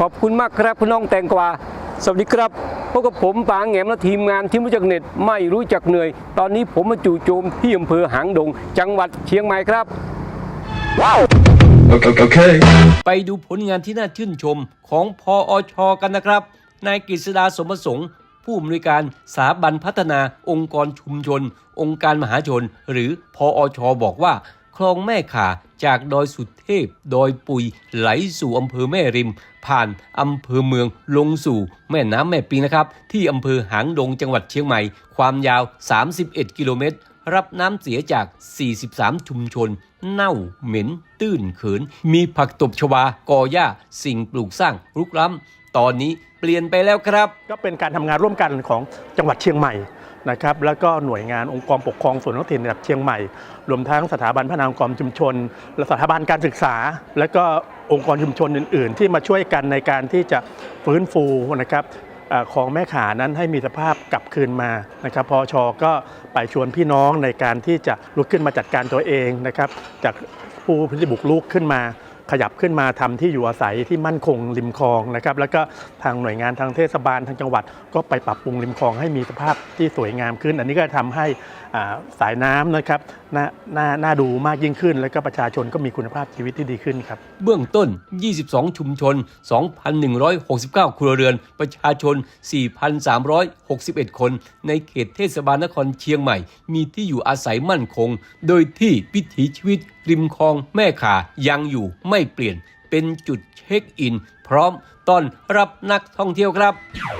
ขอบคุณมากครับคุณน้องแตงกวา สวัสดีครับพบกับผมปางแหงมและทีมงานที่รู้จักเน็ตไม่รู้จักเหนื่อย ตอนนี้ผมมาจู่โจมที่อำเภอหางดง จังหวัดเชียงใหม่ครับ Okay. okay. ไปดูผลงานที่น่าชื่นชมของพออชกันนะครับ นายกฤษดาสมประสงค์ ผู้อำนวยการสถาบันพัฒนาองค์กรชุมชน องค์การมหาชน หรือพออชบอกว่า คลองแม่ขาจากดอยสุเทพดอยปุยไหลสู่อำเภอแม่ริม ผ่านอำเภอเมืองลงสู่แม่น้ำแม่ปิงนะครับ ที่อำเภอหางดงจังหวัดเชียงใหม่ ความยาว 31 กิโลเมตร รับน้ำเสียจาก 43 ชุมชน เน่าเหม็น ตื้นเขิน มีผักตบชวากอหญ้า สิ่งปลูกสร้างรุกล้ำตอนนี้เปลี่ยนไปแล้วครับ ก็เป็นการทำงานร่วมกันของจังหวัดเชียงใหม่ นะครับแล้วก็หน่วยงานองค์กรปกครองส่วนท้องถิ่นระดับเชียงใหม่ รวมทั้งสถาบันพัฒนาองค์กรชุมชนและสถาบันการศึกษา และก็องค์กรชุมชนอื่น ๆ ที่มาช่วยกันในการที่จะฟื้นฟูนะครับของแม่ขานั้นให้มีสภาพกลับคืนมานะครับพอชก็ไปชวนพี่น้องในการที่จะลุกขึ้นมาจัดการตัวเองนะครับจากผู้ที่บุกลุกขึ้นมา ขยับขึ้นมาทำที่อยู่อาศัยที่มั่นคงริมคลองนะครับแล้วก็ทางหน่วยงานทางเทศบาลทางจังหวัด ก็ไปปรับปรุงริมคลองให้มีสภาพที่สวยงามขึ้น อันนี้ก็ทำให้สายน้ำนะครับน่าน่าน่าดูมากยิ่งขึ้น แล้วก็ประชาชนก็มีคุณภาพชีวิตที่ดีขึ้นครับ เบื้องต้น 22 ชุมชน 2,169 ครัวเรือน ประชาชน 4,361 คน ในเขตเทศบาลนครเชียงใหม่ มีที่อยู่อาศัยมั่นคง โดยที่วิถีชีวิตริมคลองแม่ขายังอยู่ไม่เปลี่ยนเป็นจุดเช็คอิน พร้อมต้อนรับนักท่องเที่ยวครับ